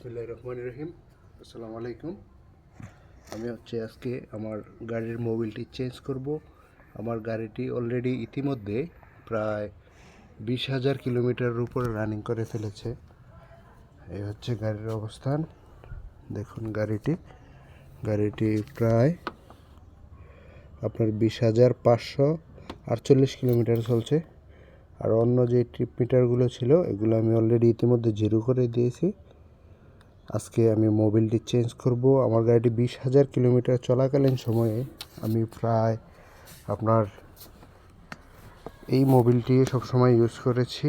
বিসমিল্লাহ রহমান রহিম। আসসালামু আলাইকুম। আমি হচ্ছে আজকে আমার গাড়ির মোবিলটি চেঞ্জ করব। আমার গাড়িটি অলরেডি ইতিমধ্যে প্রায় বিশ হাজার কিলোমিটারের উপরে রানিং করে ফেলেছে। এই হচ্ছে গাড়ির অবস্থান। দেখুন গাড়িটি। গাড়িটি প্রায় আপনার বিশ হাজার পাঁচশো আটচল্লিশ কিলোমিটার চলছে। আর অন্য যে ট্রিপ মিটারগুলো ছিল, এগুলো আমি অলরেডি ইতিমধ্যে জিরো করে দিয়েছি। আজকে আমি মোবিলটি চেঞ্জ করব। আমার গাড়িটি বিশ হাজার কিলোমিটার চলাকালীন সময়ে আমি প্রায় আপনার এই মোবিলটি সবসময় ইউজ করেছি।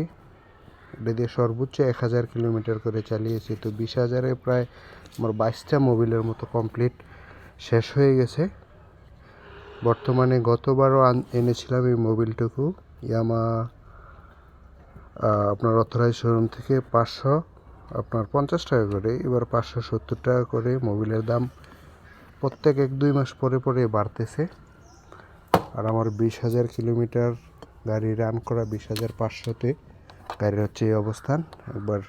এটা দিয়ে সর্বোচ্চ এক হাজার কিলোমিটার করে চালিয়েছি। তো বিশ হাজারে প্রায় আমার বাইশটা মোবিলের মতো কমপ্লিট শেষ হয়ে গেছে। বর্তমানে গতবারও এনেছিলাম এই মোবিলটুকু। ইয়ামা আপনার অথরাইজ শোরুম থেকে পাঁচশো আপনার পঞ্চাশ টাকা করে, এবার পাঁচশো সত্তর টাকা করে মোবিলের দাম প্রত্যেক এক দুই মাস পরে পরে বাড়তেছে। আর আমার বিশ হাজার কিলোমিটার গাড়ি রান করা বিশ হাজার পাঁচশোতে গাড়ির হচ্ছে এই অবস্থান। একবার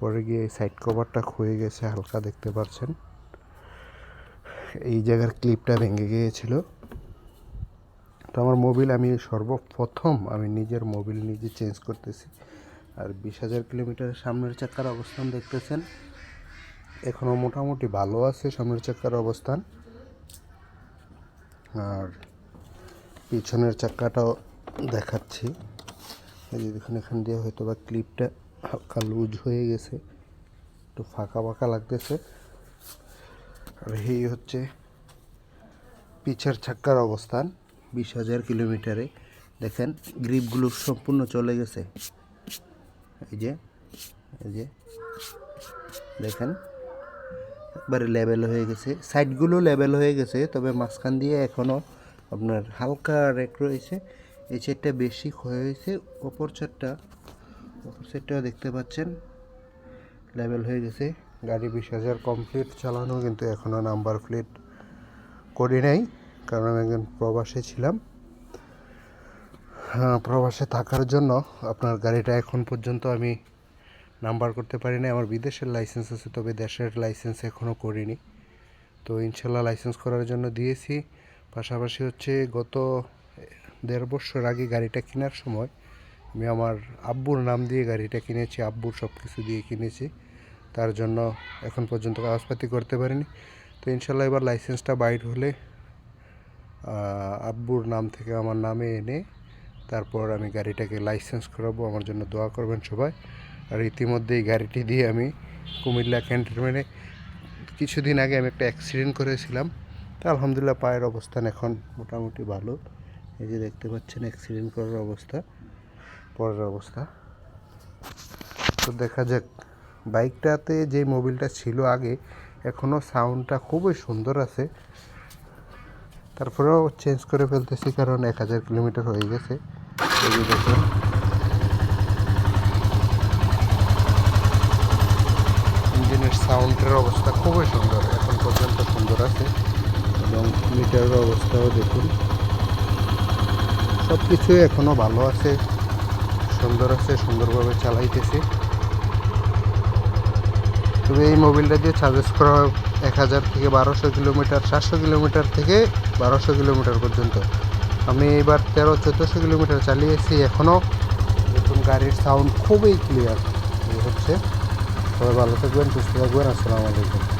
পরে গিয়ে সাইড কভারটা ক্ষয়ে গেছে, হালকা দেখতে পাচ্ছেন। এই জায়গার ক্লিপটা ভেঙে গিয়েছিল। তো আমার মোবিল আমি সর্বপ্রথম আমি নিজের মোবিল নিজে চেঞ্জ করতেছি। আর বিশ হাজার কিলোমিটারের সামনের চাকার অবস্থান দেখতেছেন। এখনও মোটামুটি ভালো আছে সামনের চাকার অবস্থান। আর পিছনের চাকাটাও দেখাচ্ছি। দেখুন, এখান দিয়ে হয়তো বা ক্লিপটা হালকা লুজ হয়ে গেছে, একটু ফাঁকা ফাঁকা লাগতেছে। আর এই হচ্ছে পিছের চাক্কার অবস্থান, বিশ হাজার কিলোমিটারে। দেখেন গ্রিপগুলো সম্পূর্ণ চলে গেছে। এই যে এই যে, দেখেন, একবারে লেভেল হয়ে গেছে। সাইডগুলো লেভেল হয়ে গেছে, তবে মাঝখান দিয়ে এখনও আপনার হালকা রেক রয়েছে। এই সাইডটা বেশি ক্ষয় হয়েছে অপর সাইডটা অপর সাইডটাও দেখতে পাচ্ছেন লেভেল হয়ে গেছে। গাড়ি বিশ হাজার কমপ্লিট চালানো কিন্তু এখনও নাম্বার প্লেট করি নাই, কারণ আমি একজন প্রবাসে ছিলাম। প্রবাসে থাকার জন্য আপনার গাড়িটা এখন পর্যন্ত আমি নাম্বার করতে পারি না আমার বিদেশের লাইসেন্স আছে, তবে দেশের লাইসেন্স এখনও করিনি। তো ইনশাল্লাহ লাইসেন্স করার জন্য দিয়েছি। পাশাপাশি হচ্ছে গত দেড় বছর আগে গাড়িটা কেনার সময় আমি আমার আব্বুর নাম দিয়ে গাড়িটা কিনেছি, আব্বুর সব কিছু দিয়ে কিনেছি। তার জন্য এখন পর্যন্ত কাগজপাতি করতে পারিনি। তো ইনশাল্লাহ এবার লাইসেন্সটা বাইর হলে আব্বুর নাম থেকে আমার নামে এনে তারপর আমি গাড়িটাকে লাইসেন্স করাবো, আমার জন্য দোয়া করবেন সবাই। আর ইতিমধ্যে এই গাড়িটি দিয়ে আমি কুমিল্লা ক্যান্টনমেন্টে কিছুদিন আগে আমি একটা অ্যাক্সিডেন্ট করেছিলাম। তা আলহামদুলিল্লাহ পায়ের অবস্থান এখন মোটামুটি ভালো। এই যে দেখতে পাচ্ছেন অ্যাক্সিডেন্ট করার অবস্থা, পরের অবস্থা। তো দেখা যাক, বাইকটাতে যে মোবিলটা ছিল আগে এখনও সাউন্ডটা খুবই সুন্দর আছে। তারপরেও চেঞ্জ করে ফেলতেছি, কারণ এক হাজার কিলোমিটার হয়ে গেছে। ইঞ্জিনের সাউন্ডের অবস্থা খুবই সুন্দর, এখন পর্যন্ত সুন্দর আছে এবং মিটারের অবস্থাও দেখুন। সব কিছুই এখনও ভালো আছে, সুন্দর আছে, সুন্দরভাবে চালাইতেছে। তবে এই মোবিলটা দিয়ে সাজেস্ট করা এক হাজার থেকে বারোশো কিলোমিটার, সাতশো কিলোমিটার থেকে বারোশো কিলোমিটার পর্যন্ত। আমি এবার তেরো, চোদ্দোশো কিলোমিটার চালিয়েছি এখনও নতুন গাড়ির সাউন্ড খুবই ক্লিয়ার হচ্ছে। সবাই ভালো থাকবেন, সুস্থ থাকবেন। আসসালামু আলাইকুম।